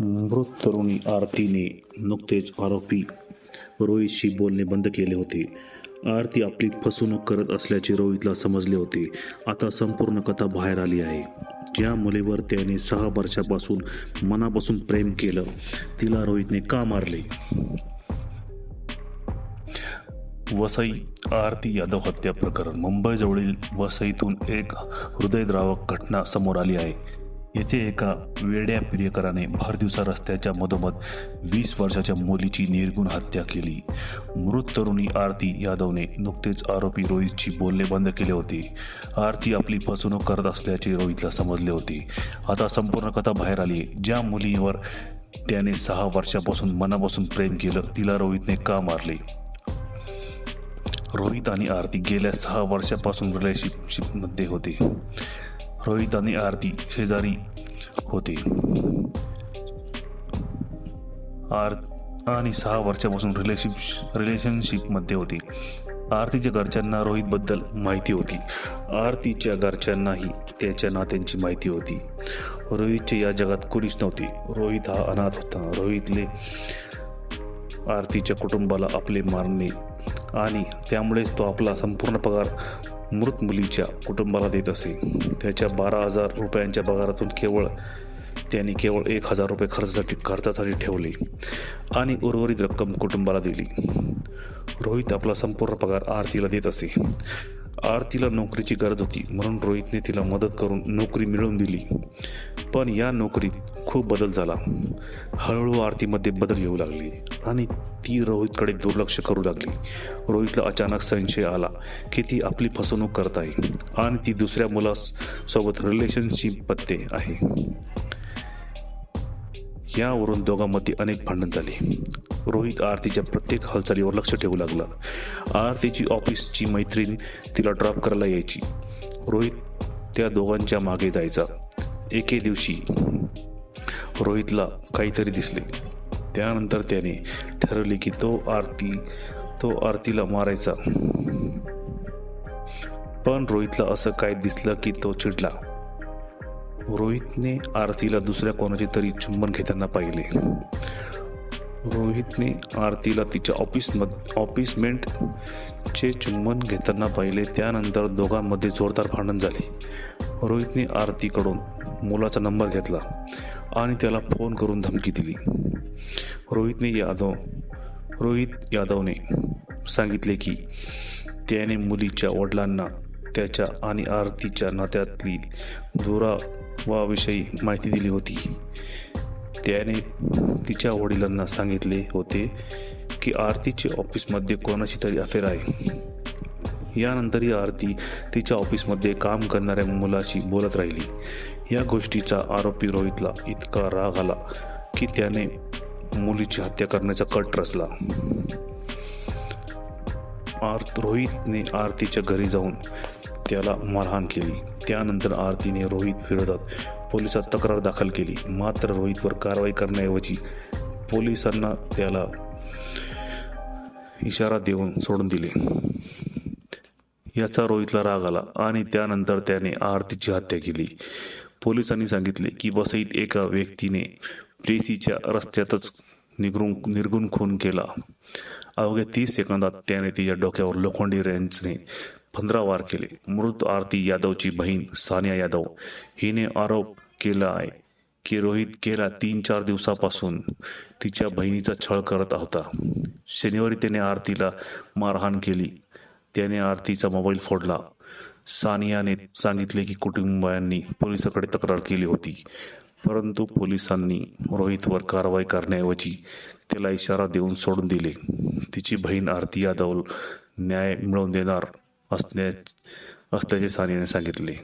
मृत तरुणी आरतीने नुकतेच आरोपी रोहितशी बोलणे बंद केले होते. आरती आपली फसवणूक करत असल्याचे रोहितला समजले होते. आता संपूर्ण कथा बाहेर आली आहे. ज्या मुलीवर त्याने सहा वर्षापासून मनापासून प्रेम केलं तिला रोहितने का मारले? वसई आरती यादव हत्या प्रकरण. मुंबईजवळील वसईतून एक हृदयद्रावक घटना समोर आली आहे. येथे एका वेड्या प्रियकराने भरदिवसा रस्त्याच्या मधोमध वीस वर्षाच्या मुलीची निर्गुण हत्या केली. मृत तरुणी आरती यादवने नुकतेच आरोपी रोहितची बोलणे बंद केले होते. आरती आपली फसवणूक करत असल्याचे रोहितला समजले होते. आता संपूर्ण कथा बाहेर आली आहे. ज्या मुलीवर त्याने सहा वर्षापासून मनापासून प्रेम केलं तिला रोहितने का मारले? रोहित आणि आरती गेल्या सहा वर्षापासून रिलेशनशिपमध्ये होते. रोहित आणि आरती शेजारी होते. आर आणि सहा वर्षापासून रिलेशनशिप रिलेशनशिपमध्ये होते. आरतीच्या घरच्यांना रोहितबद्दल माहिती होती. आरतीच्या घरच्यांनाही त्याच्या नात्यांची माहिती होती. रोहितचे या जगात कोणीच नव्हते. रोहित हा अनाथ होता. रोहितले आरतीच्या कुटुंबाला आपले मारणे आणि त्यामुळेच तो आपला संपूर्ण पगार मृत मुलीच्या कुटुंबाला देत असे. त्याच्या बारा हजार रुपयांच्या पगारातून केवळ त्यांनी केवळ एक हजार रुपये खर्चासाठी खर्चासाठी ठेवले आणि उर्वरित रक्कम कुटुंबाला दिली. रोहित आपला संपूर्ण पगार आरतीला देत असे. आरतीला नोकरीची गरज होती. म्हणून रोहितने तिला मदत करून नोकरी मिळवून दिली. पण या नोकरीत खूप बदल झाला. हळूहळू आरतीमध्ये बदल येऊ लागले आणि ती रोहितकडे दुर्लक्ष करू लागली. रोहितला अचानक संशय आला की ती आपली फसवणूक करत आहे आणि ती दुसऱ्या मुलासोबत रिलेशनशिप पत्ते आहे. यावरून दोघांमध्ये अनेक भांडण झाले. रोहित आरतीच्या प्रत्येक हालचालीवर लक्ष ठेवू लागला. आरतीची ऑफिसची मैत्रीण तिला ड्रॉप करायला यायची. रोहित त्या दोघांच्या मागे जायचा. एके दिवशी रोहितला काहीतरी दिसले. त्यानंतर त्याने ठरवले की तो आरती तो आरतीला मारायचा. पण रोहितला असं काय दिसलं की तो चिडला. रोहितने आरतीला दुसऱ्या कोणाची तरी चुंबन घेताना पाहिले. रोहितने आरतीला तिच्या ऑफिसमध्ये ऑफिसमेंटचे चुंबन घेताना पाहिले त्यानंतर दोघांमध्ये जोरदार भांडण झाले. रोहितने आरतीकडून मुलाचा नंबर घेतला आणि त्याला फोन करून धमकी दिली. रोहितने यादव रोहित यादवने सांगितले की त्याने मुलीच्या वडिलांना त्याच्या आणि आरतीच्या नात्यातली दुरा वाविषयी माहिती दिली होती. त्याने तिच्या वडिलांना सांगितले होते की आरतीचे ऑफिसमध्ये कोणाची तरी अफेअर आहे. यानंतरही आरती तिच्या ऑफिसमध्ये काम करणाऱ्या मुलाशी बोलत राहिली. या गोष्टीचा आरोपी रोहितला इतका राग आला की त्याने मुलीची हत्या करण्याचा कट रचला. आर्त रोहितने आरतीच्या घरी जाऊन त्याला मारहाण केली. त्यानंतर आरतीने रोहित विरोधात पोलिसात तक्रार दाखल केली. मात्र रोहितवर कारवाई करण्याऐवजी पोलिसांना त्याला इशारा देऊन सोडून दिले. याचा रोहितला राग आला आणि त्यानंतर त्याने आरतीची हत्या केली. पोलिसांनी सांगितले की वसईत एका व्यक्तीने प्रेसीच्या रस्त्यातच निगरून निर्गुण खून केला. अवघ्या तीस सेकंदात त्याने तिच्या डोक्यावर लोखंडी रेंजने पंधरा वार केले. मृत आरती यादवची बहीण सानिया यादव हिने आरोप केला आहे की रोहित गेल्या तीन चार दिवसापासून तिच्या बहिणीचा छळ करत होता. शनिवारी त्याने आरतीला मारहाण केली. त्याने आरतीचा मोबाईल फोडला. सानियाने सांगितले की कुटुंबियांनी पोलिसाकडे तक्रार केली होती. परंतु पोलिसांनी रोहितवर कारवाई करण्याऐवजी त्याला इशारा देऊन सोडून दिले. तिची बहीण आरती यादव न्याय मिळवून देणार असण्या असल्याचे सानियाने सांगितले.